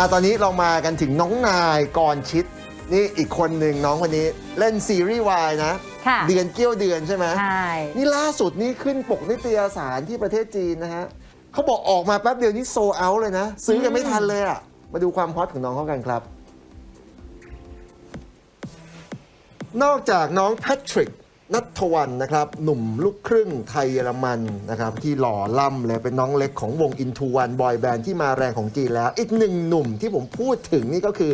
อะตอนนี้เรามากันถึงน้องนายกรชิด นี่อีกคนหนึ่งน้องคนนี้เล่นซีรีส์วายนะ ค่ะ เดือนเกี้ยวเดือนใช่ไหมใช่ นี่ล่าสุดนี่ขึ้นปกนิตยสารที่ประเทศจีนนะฮะเขาบอกออกมาแป๊บเดียวนี่โซเอาเลยนะ ซื้อกันไม่ทันเลยอะ มาดูความฮอตของน้องเขากันครับ นอกจากน้องแพทริก นัทวันนะครับ หนุ่มลูกครึ่งไทยเยอรมันนะครับ ที่หล่อล่ำเลยเป็นน้องเล็กของวงอินทูวันบอยแบนด์ที่มาแรงของจีนแล้ว อีกหนึ่งหนุ่มที่ผมพูดถึงนี่ก็คือ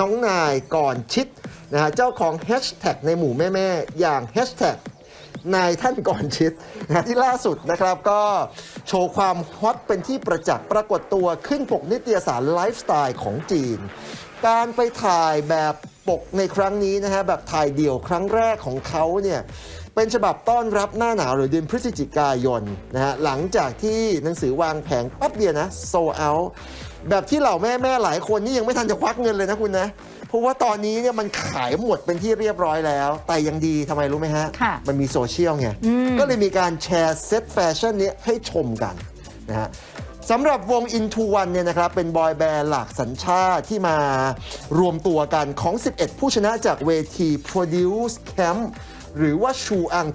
น้องนายก่อนชิดนะฮะเจ้าของแฮชแท็กในหมู่แม่ ๆ อย่างแฮชแท็กนายท่านก่อนชิดนะที่ล่าสุดนะครับก็โชว์ความฮอตเป็นที่ประจักษ์ปรากฏตัวขึ้นปกนิตยสารไลฟ์สไตล์ของจีน การไปถ่ายแบบ ปกในครั้งนี้นะฮะแบบถ่ายเดี่ยวครั้งแรกของเขาเนี่ยเป็นฉบับต้อนรับหน้าหนาวหรือเดือนพฤศจิกายนนะฮะหลังจากที่หนังสือวางแผงแป๊บเดียวนะโซเอาแบบที่เหล่าแม่แม่ๆหลายคนนี่ยังไม่ทันจะควักเงินเลยนะคุณนะ เพราะว่าตอนนี้เนี่ยมันขายหมดเป็นที่เรียบร้อยแล้ว แต่ยังดีทำไมรู้ไหมฮะค่ะมันมีโซเชียลไงอืมก็เลยมีการแชร์เซตแฟชั่นนี้ให้ชมกันนะฮะ สำหรับวง Into One เนี่ยนะครับเป็นบอยแบนด์หลากสัญชาติที่มารวมตัวกันของ 11 ผู้ชนะจากเวที Produce Camp หรือว่าชูอัง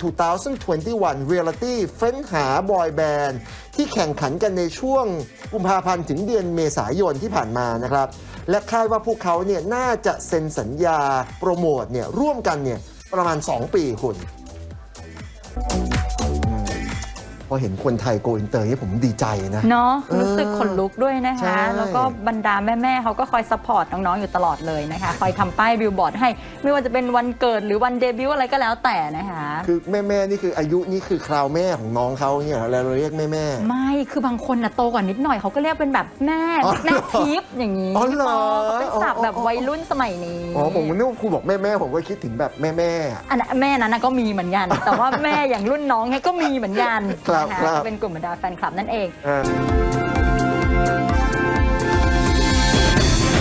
2021 Reality เฟ้นหาบอยแบนด์ที่แข่งขันกันในช่วงกุมภาพันธ์ถึงเดือนเมษายนที่ผ่านมานะครับ และคาดว่าพวกเขาเนี่ยน่าจะเซ็นสัญญาโปรโมทเนี่ยร่วมกันเนี่ยประมาณ 2 ปีคุณพ อเห็นคนไทยโกอินเตอร์นี่ผมดีใจนะ เนาะเออรู้สึกขนลุกด้วยนะใช่คะ แล้วก็บรรดาแม่ๆเขาก็คอยซัพพอร์ตน้องๆอยู่ตลอดเลยนะคะ คอยทำป้ายบิลบอร์ดให้ ไม่ว่าจะเป็นวันเกิดหรือวันเดบิวต์อะไรก็แล้วแต่นะคะ คือแม่แม่ๆนี่คืออายุนี่คือคราวแม่ของน้องเขาเนี่ยเราเรียกแม่แม่ไม่ คือบางคนนะโตกว่านิดหน่อยเขาก็เรียกเป็นแบบแม่อ๋อเหรอแม่ทิพย์อย่างนี้อ๋อเหรอเขาเป็นศัพท์แบบวัยรุ่นสมัยนี้อ๋อผมนึกว่าครูบอกแม่แม่ผมก็คิดถึงแบบแม่แม่ๆอะอันนั้นแม่นั้นนะก็มีเหมือนกัน แต่ว่าแม่อย่างรุ่นน้องเนี่ยก็มีเหมือนกันครับนะครัคะบก็เป็นกลุ่มบรรดาแฟนคลับนั่นเอง อ่า